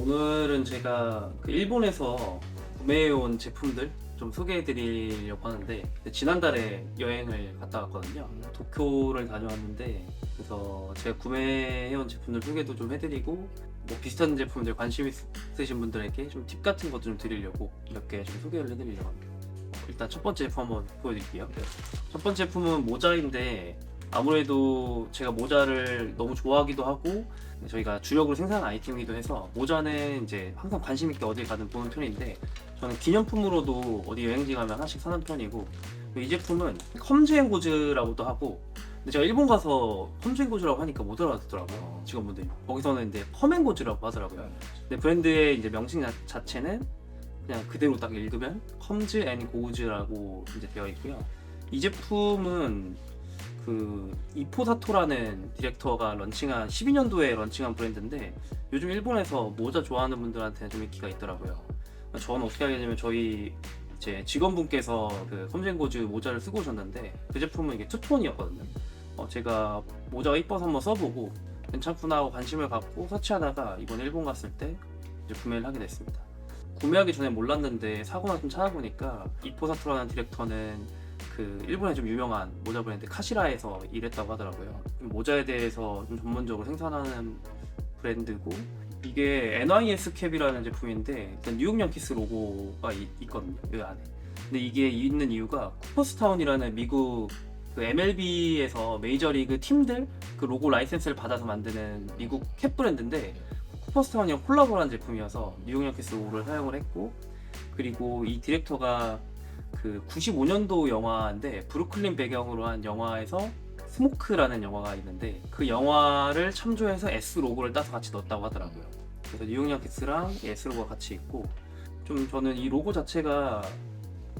오늘은 제가 그 일본에서 구매해온 제품들 좀 소개해드리려고 하는데 지난달에 여행을 갔다 왔거든요. 도쿄를 다녀왔는데 그래서 제가 구매해온 제품들 소개도 좀 해드리고 뭐 비슷한 제품들 관심 있으신 분들에게 좀 팁 같은 것도 좀 드리려고 몇개좀 소개를 해드리려고 합니다. 일단 첫 번째 제품 한번 보여드릴게요. 첫 번째 제품은 모자인데 아무래도 제가 모자를 너무 좋아하기도 하고 저희가 주력으로 생산한 아이템이기도 해서 모자는 이제 항상 관심 있게 어딜 가든 보는 편인데 저는 기념품으로도 어디 여행지 가면 하나씩 사는 편이고 이 제품은 컴즈앤고즈라고도 하고 근데 제가 일본 가서 컴즈앤고즈라고 하니까 못 알아듣더라고요. 직원분들이 거기서는 이제 컴앤고즈라고 하더라고요. 근데 브랜드의 이제 명칭 자- 자체는 그냥 그대로 딱 읽으면 컴즈앤고즈라고 이제 되어 있고요. 이 제품은 그 이포사토라는 디렉터가 런칭한 12년도에 런칭한 브랜드인데 요즘 일본에서 모자 좋아하는 분들한테는 좀 인기가 있더라고요. 저는 어떻게 하게 되면 저희 이제 직원분께서 그 컴젠고즈 모자를 쓰고 오셨는데 그 제품은 이게 투톤이었거든요. 어, 제가 모자가 이뻐서 한번 써보고 괜찮구나 하고 관심을 갖고 서치하다가 이번 일본 갔을 때 이제 구매를 하게 됐습니다. 구매하기 전에 몰랐는데 사고 나서 좀 찾아보니까 이포사토라는 디렉터는 그 일본에 좀 유명한 모자 브랜드 카시라에서 일했다고 하더라고요. 모자에 대해서 좀 전문적으로 생산하는 브랜드고 이게 NYS 캡이라는 제품인데 일단 뉴욕 양키스 로고가 이- 있거든요. 이 안에. 근데 이게 있는 이유가 쿠퍼스타운이라는 미국 그 MLB에서 메이저리그 팀들 그 로고 라이센스를 받아서 만드는 미국 캡 브랜드인데 쿠퍼스타운이랑 콜라보한 제품이어서 뉴욕 양키스 로고를 사용을 했고 그리고 이 디렉터가 그 95년도 영화인데 브루클린 배경으로 한 영화에서 스모크라는 영화가 있는데 그 영화를 참조해서 S 로고를 따서 같이 넣었다고 하더라고요. 그래서 뉴욕 양키스랑 이 S 로고가 같이 있고 좀 저는 이 로고 자체가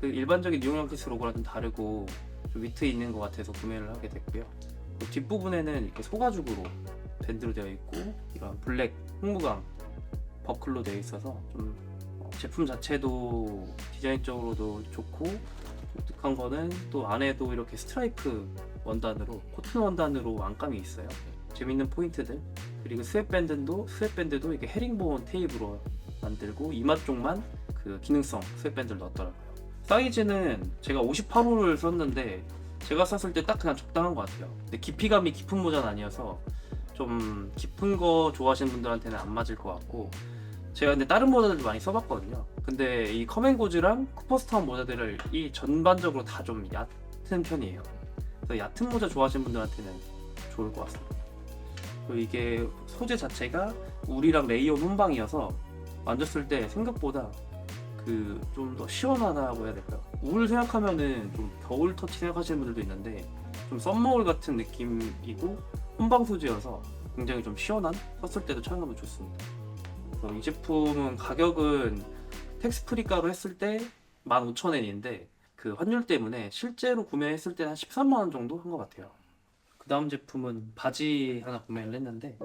그 일반적인 뉴욕 양키스 로고랑 좀 다르고 좀 위트 있는 것 같아서 구매를 하게 됐고요. 그 뒷부분에는 이렇게 소가죽으로 밴드로 되어 있고 이런 블랙 홍무광 버클로 되어 있어서 좀 어, 제품 자체도 디자인적으로도 좋고 독특한 거는 또 안에도 이렇게 스트라이프 원단으로 코튼 원단으로 안감이 있어요. 재밌는 포인트들 그리고 스웨 밴드도 스웨 밴드도 이게 헤링본 테이프로 만들고 이마 쪽만 그 기능성 스웨 밴드를 넣었더라고요. 사이즈는 제가 58호를 썼는데 제가 썼을 때 딱 그냥 적당한 것 같아요. 근데 깊이감이 깊은 모자는 아니어서 좀 깊은 거 좋아하시는 분들한테는 안 맞을 것 같고 제가 근데 다른 모자들도 많이 써봤거든요. 근데 이 커맨고즈랑 쿠퍼스타운 모자들을 이 전반적으로 다 좀 얕은 편이에요. 그래서 얕은 모자 좋아하시는 분들한테는 좋을 것 같습니다. 그리고 이게 소재 자체가 울이랑 레이온 혼방이어서 만졌을 때 생각보다 그 좀 더 시원하다고 해야 될까요? 울 생각하면은 좀 겨울 터치 생각하시는 분들도 있는데 좀 썸머울 같은 느낌이고 혼방 소재여서 굉장히 좀 시원한 썼을 때도 착용감도 좋습니다. 이 제품은 가격은 텍스프리가로 했을 때 15,000엔인데 그 환율 때문에 실제로 구매했을 때는 한 13만 원 정도 한 것 같아요. 그 다음 제품은 바지 하나 구매를 했는데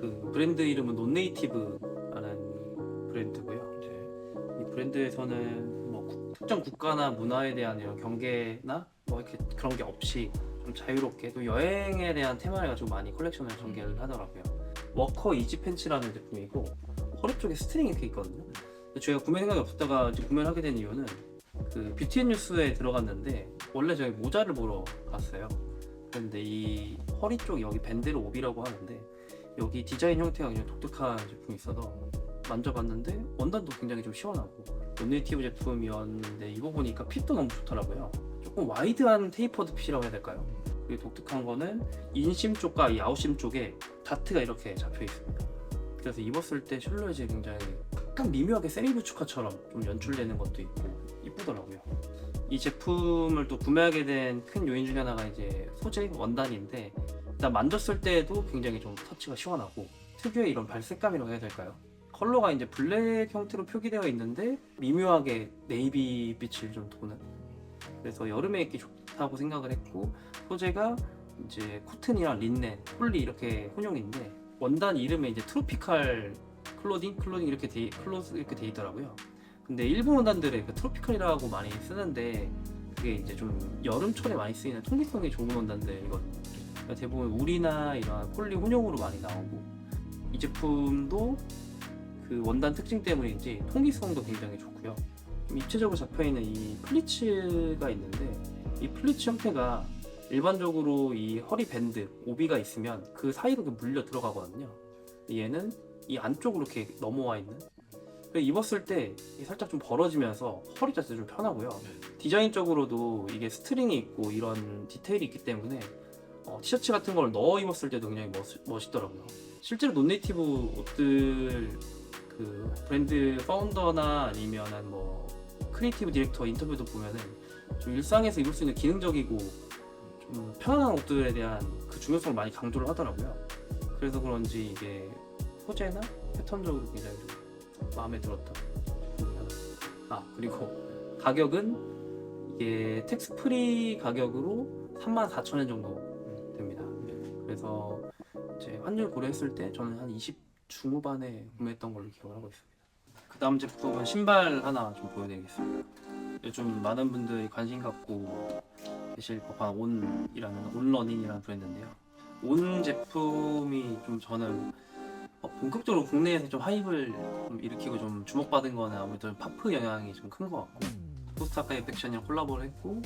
그 브랜드 이름은 논네이티브라는 브랜드고요. 이제 이 브랜드에서는 뭐 국- 특정 국가나 문화에 대한 이런 경계나 뭐 이렇게 그런 게 없이 좀 자유롭게 또 여행에 대한 테마를 가지고 많이 컬렉션을 전개를 하더라고요. 워커 이지 팬츠라는 제품이고 허리 쪽에 스트링이 이렇게 있거든요. 제가 구매 생각이 없었다가 이제 구매를 하게 된 이유는 그 뷰티앤 뉴스에 들어갔는데 원래 저희 모자를 보러 갔어요. 근데 이 허리 쪽 여기 밴드를 오비라고 하는데 여기 디자인 형태가 굉장히 독특한 제품이 있어서 만져봤는데 원단도 굉장히 좀 시원하고 논네이티브 제품이었는데 입어보니까 핏도 너무 좋더라고요. 조금 와이드한 테이퍼드 핏이라고 해야 될까요? 독특한 거는 인심 쪽과 이 아웃심 쪽에 다트가 이렇게 잡혀 있습니다. 그래서 입었을 때 실루엣이 굉장히 약간 미묘하게 세미부츠카처럼 좀 연출되는 것도 있고 이쁘더라고요. 이 제품을 또 구매하게 된 큰 요인 중에 하나가 이제 소재 원단인데 일단 만졌을 때도 굉장히 좀 터치가 시원하고 특유의 이런 발색감이라고 해야 될까요? 컬러가 이제 블랙 형태로 표기되어 있는데 미묘하게 네이비 빛을 좀 도는 그래서 여름에 입기 좋다고 생각을 했고 소재가 이제 코튼이랑 린넨, 폴리 이렇게 혼용인데 원단 이름에 이제 트로피칼 클로딩, 클로딩 이렇게 돼 클로스 이렇게 돼 있더라고요. 근데 일본 원단들에 그 트로피칼이라고 많이 쓰는데 그게 이제 좀 여름철에 많이 쓰이는 통기성이 좋은 원단들이거든요. 그러니까 대부분 울이나 이런 폴리 혼용으로 많이 나오고 이 제품도 그 원단 특징 때문인지 통기성도 굉장히 좋고요. 좀 입체적으로 잡혀 있는 이 플리츠가 있는데 이 플리츠 형태가 일반적으로 이 허리 밴드 오비가 있으면 그 사이로 물려 들어가거든요. 얘는 이 안쪽으로 이렇게 넘어와 있는. 입었을 때 살짝 좀 벌어지면서 허리 자세 좀 편하고요. 디자인적으로도 이게 스트링이 있고 이런 디테일이 있기 때문에 어, 티셔츠 같은 걸 넣어 입었을 때도 굉장히 멋, 멋있더라고요. 실제로 논네이티브 옷들 그 브랜드 파운더나 아니면은 뭐 크리에이티브 디렉터 인터뷰도 보면은 좀 일상에서 입을 수 있는 기능적이고 좀 편안한 옷들에 대한 그 중요성을 많이 강조를 하더라고요. 그래서 그런지 이게 소재나 패턴적으로 굉장히 좀 마음에 하나. 아 그리고 가격은 이게 텍스 프리 가격으로 34,000원 정도 됩니다. 그래서 이제 환율 고려했을 때 저는 한 20 중후반에 구매했던 걸로 기억을 하고 있습니다. 그 다음 제품은 신발 하나 좀 보여드리겠습니다. 요즘 많은 분들이 관심 갖고 계실 법한 온이라는 온러닝이라는 브랜드인데요. 온 제품이 좀 저는 어, 본격적으로 국내에서 좀 하입을 좀 일으키고 좀 주목받은 거는 아무래도 파프 영향이 좀 큰 것 같고 포스타카이 팩션이랑 콜라보를 했고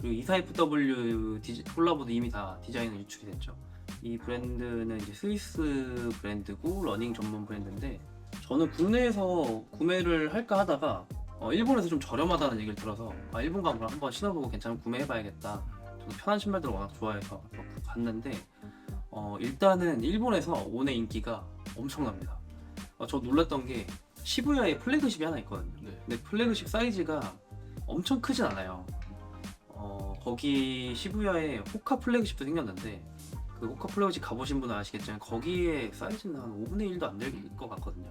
그리고 24FW 디지, 콜라보도 이미 다 디자인은 유출이 됐죠. 이 브랜드는 이제 스위스 브랜드고 러닝 전문 브랜드인데 저는 국내에서 구매를 할까 하다가 어, 일본에서 좀 저렴하다는 얘기를 들어서 아, 일본 가면 한번 신어보고 괜찮으면 구매해봐야겠다. 저도 편한 신발들을 워낙 좋아해서 갔는데 어, 일단은 일본에서 온의 인기가 엄청납니다. 어, 저 놀랐던 게 시부야에 플래그십이 하나 있거든요. 네. 근데 플래그십 사이즈가 엄청 크진 않아요. 어, 거기 시부야에 호카 플래그십도 생겼는데 그 호카 플래그십 가보신 분은 아시겠지만 거기에 사이즈는 한 5분의 1도 안 될 것 같거든요.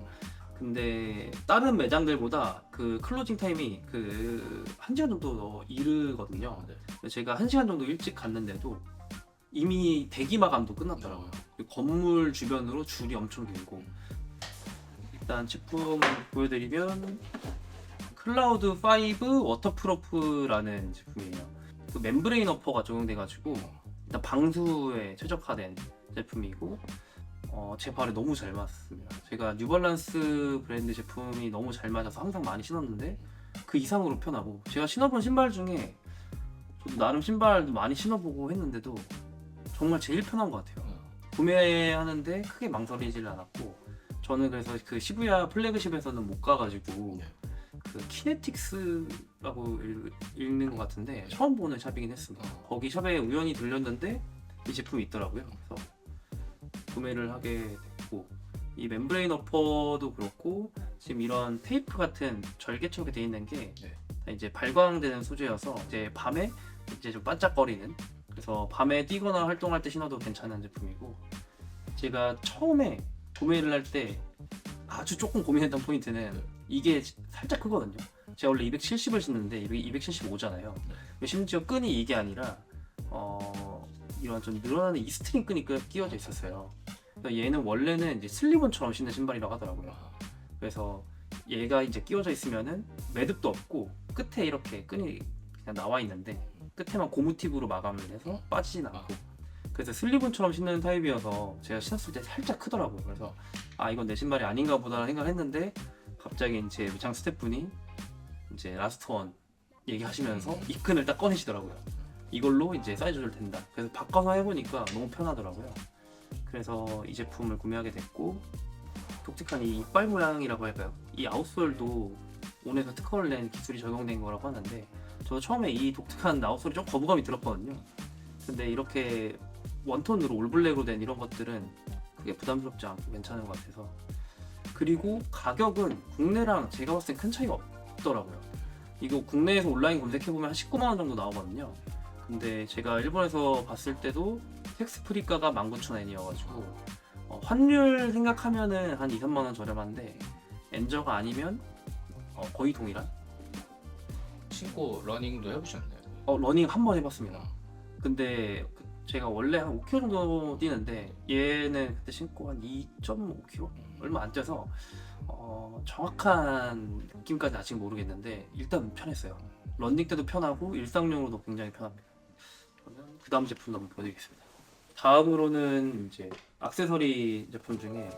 근데 다른 매장들보다 그 클로징 타임이 그한 시간 정도 더 이르거든요. 네. 그래서 제가 한 시간 정도 일찍 갔는데도 이미 대기 마감도 끝났더라고요. 그리고 건물 주변으로 줄이 엄청 길고 일단 제품을 보여드리면 클라우드 5 워터프루프라는 제품이에요. 그 멤브레인 어퍼가 적용돼가지고 일단 방수에 최적화된 제품이고 어, 제 발에 너무 잘 맞습니다. 제가 뉴발란스 브랜드 제품이 너무 잘 맞아서 항상 많이 신었는데 그 이상으로 편하고 제가 신어본 신발 중에 저도 나름 신발도 많이 신어보고 했는데도 정말 제일 편한 것 같아요. 구매하는데 크게 망설이질 않았고 저는 그래서 그 시부야 플래그십에서는 못 가가지고 네. 그 키네틱스라고 읽- 읽는 것 같은데 처음 보는 샵이긴 했습니다. 어. 거기 샵에 우연히 들렸는데 이 제품이 있더라고요. 그래서 구매를 하게 됐고 이 멤브레인 어퍼도 그렇고 지금 이런 테이프 같은 절개척이 돼 있는 게 네. 다 이제 발광되는 소재여서 이제 밤에 이제 좀 반짝거리는 그래서 밤에 뛰거나 활동할 때 신어도 괜찮은 제품이고 제가 처음에 구매를 할 때 아주 조금 고민했던 포인트는 네. 이게 살짝 크거든요. 제가 원래 270을 신는데 이게 275잖아요. 심지어 끈이 이게 아니라 어, 이런 좀 늘어나는 이 스트링 끈이 끄- 끼워져 있었어요. 그래서 얘는 원래는 이제 슬리본처럼 신는 신발이라고 하더라고요. 그래서 얘가 이제 끼워져 있으면은 매듭도 없고 끝에 이렇게 끈이 그냥 나와 있는데 끝에만 고무팁으로 마감을 해서 빠지진 않고 그래서 슬리본처럼 신는 타입이어서 제가 신었을 때 살짝 크더라고요. 그래서 아 이건 내 신발이 아닌가 보다 생각을 했는데 갑자기 이제 매장 스태프분이 이제 라스트 원 얘기하시면서 이 끈을 딱 꺼내시더라고요. 이걸로 이제 사이즈 조절 된다. 그래서 바꿔서 해보니까 너무 편하더라고요. 그래서 이 제품을 구매하게 됐고 독특한 이 이빨 모양이라고 할까요? 이 아웃솔도 온에서 특허를 낸 기술이 적용된 거라고 하는데 저도 처음에 이 독특한 아웃솔이 좀 거부감이 들었거든요. 근데 이렇게 원톤으로 올블랙으로 된 이런 것들은 크게 부담스럽지 않고 괜찮은 것 같아서 그리고 가격은 국내랑 제가 봤을 땐 큰 차이가 없더라고요. 이거 국내에서 온라인 검색해보면 한 19만 원 정도 나오거든요. 근데 제가 일본에서 봤을 때도 텍스 프리가가 19,000원이어가지고 어, 환율 생각하면은 한 2, 3만 원 저렴한데 엔저가 아니면 어, 거의 동일한? 신고 러닝도 해보셨나요? 어, 러닝 한 번 해봤습니다. 근데 그- 제가 원래 한 5km 정도 뛰는데 얘는 그때 신고 한 2.5km 얼마 안 뛰어서 어, 정확한 느낌까지 아직 모르겠는데 일단 편했어요. 런닝 때도 편하고 일상용으로도 굉장히 편합니다. 그러면 그 다음 제품 한번 보여드리겠습니다. 다음으로는 이제 액세서리 제품 중에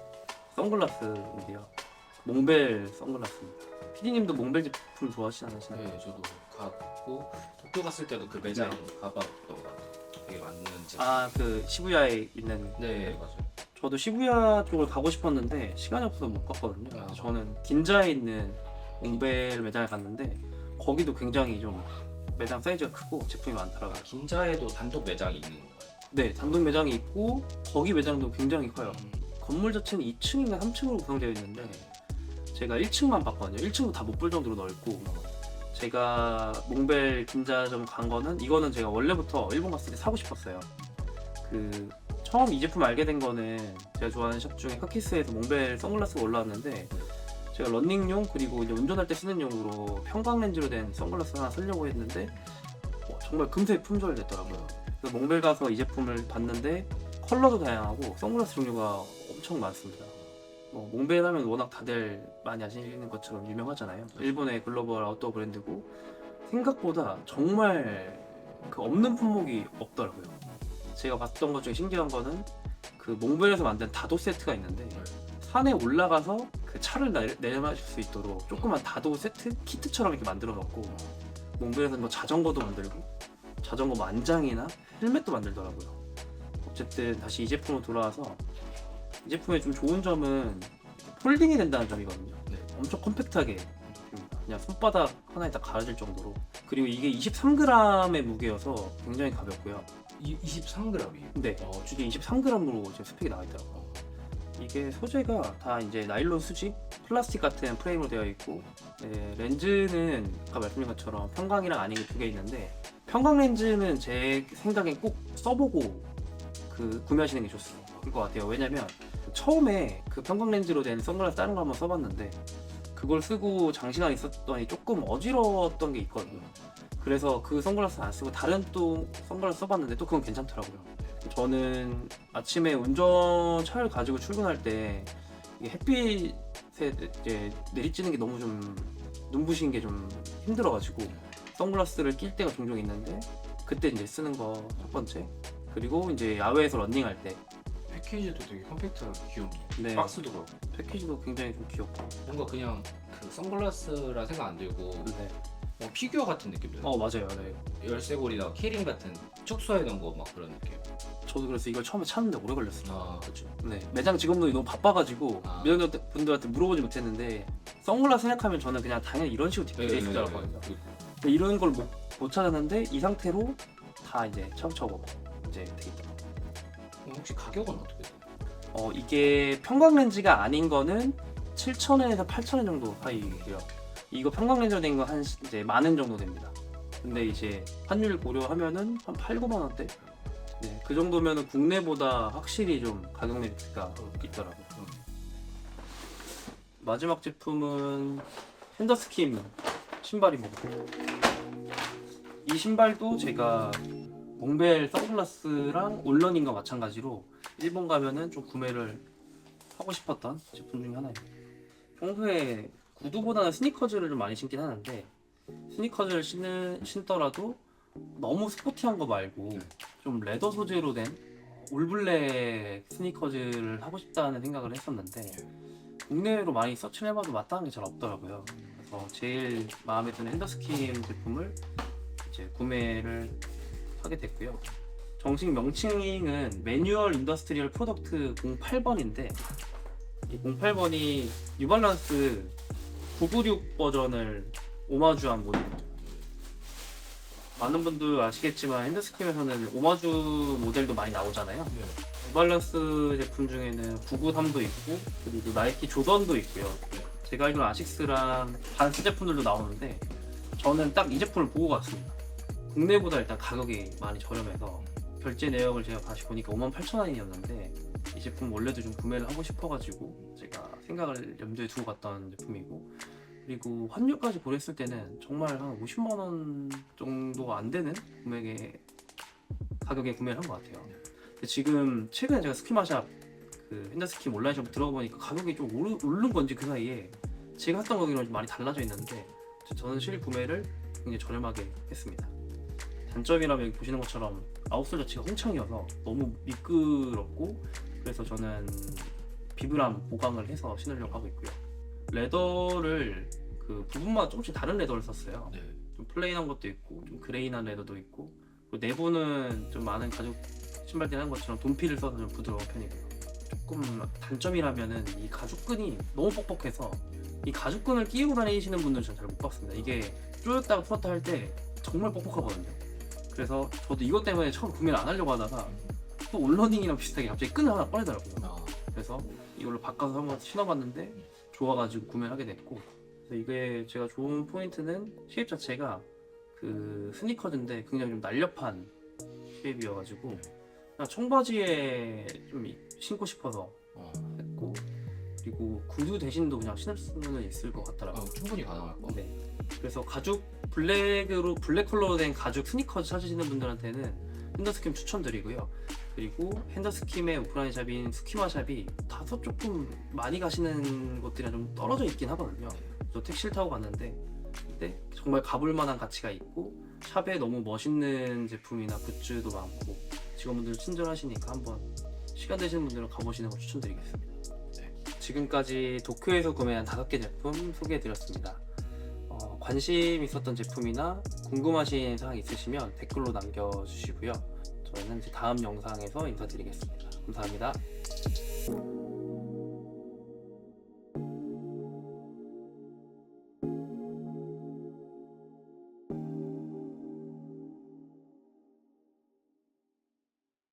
선글라스인데요. 몽벨 선글라스입니다. PD님도 몽벨 제품 좋아하시지 않으시나요? 네, 저도 갔고 도쿄 갔을 때도 그 매장 가봤던 것 같아요. 되게 맞는 제품. 아 그 시부야에 있는 네, 맞아요. 저도 시부야 쪽을 가고 싶었는데 시간이 없어서 못 갔거든요. 아. 그래서 저는 긴자에 있는 몽벨 매장에 갔는데 거기도 굉장히 좀 매장 사이즈가 크고 제품이 많더라고요. 아, 긴자에도 단독 매장이 있는 건가요? 네, 단독 매장이 있고 거기 매장도 굉장히 커요. 건물 자체는 2층인가 3층으로 구성되어 있는데 제가 1층만 봤거든요. 1층도 다 못 볼 정도로 넓고 제가 몽벨 긴자점 간 거는 이거는 제가 원래부터 일본 갔을 때 사고 싶었어요. 그 처음 이 제품 알게 된 거는 제가 좋아하는 샵 중에 카키스에서 몽벨 선글라스가 올라왔는데 제가 런닝용 그리고 이제 운전할 때 쓰는 용으로 평광 렌즈로 된 선글라스 하나 쓰려고 했는데 어, 정말 금세 품절됐더라고요. 그래서 몽벨 가서 이 제품을 봤는데 컬러도 다양하고 선글라스 종류가 엄청 많습니다. 뭐 몽벨 하면 워낙 다들 많이 아시는 것처럼 유명하잖아요. 일본의 글로벌 아웃도어 브랜드고 생각보다 정말 그 없는 품목이 없더라고요. 제가 봤던 것 중에 신기한 거는 그 몽벨에서 만든 다도 세트가 있는데 산에 올라가서 그 차를 내, 내려마실 수 있도록 조그만 다도 세트 키트처럼 이렇게 만들어 놓고 몽벨에서는 뭐 자전거도 만들고 자전거 뭐 안장이나 헬멧도 만들더라고요. 어쨌든 다시 이 제품으로 돌아와서 이 제품의 좀 좋은 점은 폴딩이 된다는 점이거든요. 네. 엄청 컴팩트하게 됩니다. 그냥 손바닥 하나에 딱 가려질 정도로 그리고 이게 23g의 무게여서 굉장히 가볍고요. 이 23g이에요. 근데 어, 이게 23g으로 지금 스펙이 나와 있더라고요. 이게 소재가 다 이제 나일론 수지, 플라스틱 같은 프레임으로 되어 있고 네, 렌즈는 아까 말씀드린 것처럼 평광이랑 아닌 게두개 있는데 평광 렌즈는 제 생각엔 꼭 써보고 그 구매하시는 게 좋을 것 같아요. 왜냐면 처음에 그 평광 렌즈로 된 선글라스 다른 거 한번 써봤는데 그걸 쓰고 장시간 있었더니 조금 어지러웠던 게 있거든요. 그래서 그 선글라스 안 쓰고 다른 또 선글라스 써봤는데 또 그건 괜찮더라고요. 저는 아침에 운전 차를 가지고 출근할 때 햇빛에 이제 내리쬐는 게 너무 좀 눈부신 게 좀 힘들어가지고 선글라스를 낄 때가 종종 있는데 그때 이제 쓰는 거 첫 번째 그리고 이제 야외에서 런닝할 때 패키지도 되게 컴팩트하고 귀엽네요. 네, 박스도 그렇고 패키지도 굉장히 좀 귀엽고 뭔가 그냥 그 선글라스라 생각 안 들고 네. 뭐 피규어 같은 느낌도 어 맞아요 네. 열쇠고리나 키링 같은 축소해 놓은 거 막 그런 느낌. 저도 그래서 이걸 처음에 찾는데 오래 걸렸어요 아 그렇죠. 네, 매장 직원분이 너무 바빠가지고 아. 매장 분들한테 물어보지 못했는데 선글라스 생각하면 저는 그냥 당연히 이런 식으로 네, 디테일이 있을 줄 알았거든요. 근데 이런 걸못 찾았는데 이 상태로 다 이제 차곡차곡 이제 돼 있더라고요. 그럼 혹시 가격은 어떻게 돼요? 어 이게 평광 렌즈가 아닌 거는 7,000원에서 8,000원 정도 사이고요. 이거 렌즈로 된거 한 이제 만 원 정도 됩니다. 근데 이제 환율 고려하면은 한 8, 9만 원대. 네, 그 정도면은 국내보다 확실히 좀 가격 메리트가 있더라고요. 마지막 제품은 핸더스킴 신발입니다. 이 신발도 제가 몽벨 선글라스랑 올런인과 마찬가지로 일본 가면은 좀 구매를 하고 싶었던 제품 중에 하나입니다. 평소에 구두보다는 스니커즈를 좀 많이 신긴 하는데 스니커즈를 신는, 신더라도 너무 스포티한 거 말고 좀 레더 소재로 된 올블랙 스니커즈를 하고 싶다는 생각을 했었는데 국내로 많이 서치를 해봐도 마땅한 게 잘 없더라고요. 그래서 제일 마음에 드는 핸더스킴 제품을 이제 구매를 하게 됐고요. 정식 명칭은 매뉴얼 인더스트리얼 프로덕트 08번인데 이 08번이 뉴발란스 996 버전을 오마주한 모델입니다. 많은 분들 아시겠지만 핸드스킴에서는 오마주 모델도 많이 나오잖아요. 뉴발란스 제품 중에는 993도 있고 그리고 나이키 조던도 있고요. 제가 알기로 아식스랑 반스 제품들도 나오는데 저는 딱 이 제품을 보고 갔습니다. 국내보다 일단 가격이 많이 저렴해서 결제 내역을 제가 다시 보니까 58,000원이었는데 이 제품 원래도 좀 구매를 하고 싶어가지고 제가 생각을 염두에 두고 갔던 제품이고 그리고 환율까지 고렸을 때는 정말 한 50만 원 정도 안 되는 금액의 가격에 구매를 한 것 같아요. 근데 지금 최근에 제가 스키마샵 그 핸드스키 온라인숍 들어보니까 가격이 좀 오르, 오른 건지 그 사이에 제가 했던 거기랑 좀 많이 달라져 있는데 저는 실 구매를 굉장히 저렴하게 했습니다. 단점이라면 여기 보시는 것처럼 아웃솔 자체가 홍창이어서 너무 미끄럽고 그래서 저는 비브람 보강을 해서 신으려고 하고 있고요. 레더를 그 부분마다 조금씩 다른 레더를 썼어요. 네. 좀 플레인한 것도 있고 좀 그레인한 레더도 있고 그리고 내부는 좀 많은 가죽 신발들이 하는 것처럼 돈피를 써서 좀 부드러운 편이고요. 조금 단점이라면은 이 가죽끈이 너무 뻑뻑해서 이 가죽끈을 끼고 다니시는 분들은 잘 못 봤습니다. 이게 조였다가 풀었다 할 때 정말 뻑뻑하거든요. 그래서 저도 이것 때문에 처음 구매를 안 하려고 하다가 또 온러닝이랑 비슷하게 갑자기 끈을 하나 꺼내더라고요. 아, 그래서 이걸로 바꿔서 한번 신어봤는데 좋아가지고 구매를 하게 됐고 그래서 이게 제가 좋은 포인트는 쉐입 자체가 그 스니커즈인데 굉장히 좀 날렵한 쉐입이어가지고 그냥 청바지에 좀 이- 신고 싶어서 어, 했고 그리고 구두 대신도 그냥 신을 수는 있을 것 어, 같더라고요. 충분히 가능할 것 같아요. 네. 그래서 가죽 블랙으로 블랙 컬러로 된 가죽 스니커즈 찾으시는 분들한테는 핸더스킴 추천드리고요. 그리고 핸더스킴의 오프라인 샵인 스키마 샵이 다소 조금 많이 가시는 곳들이랑 좀 떨어져 있긴 하거든요. 저 택시를 타고 갔는데 근데 정말 가볼 만한 가치가 있고 샵에 너무 멋있는 제품이나 굿즈도 많고 직원분들 친절하시니까 한번 시간 되시는 분들은 가보시는 거 추천드리겠습니다. 네. 지금까지 도쿄에서 구매한 다섯 개 제품 소개해드렸습니다. 어, 관심 있었던 제품이나 궁금하신 사항 있으시면 댓글로 남겨주시고요. 저희는 이제 다음 영상에서 인사드리겠습니다. 감사합니다.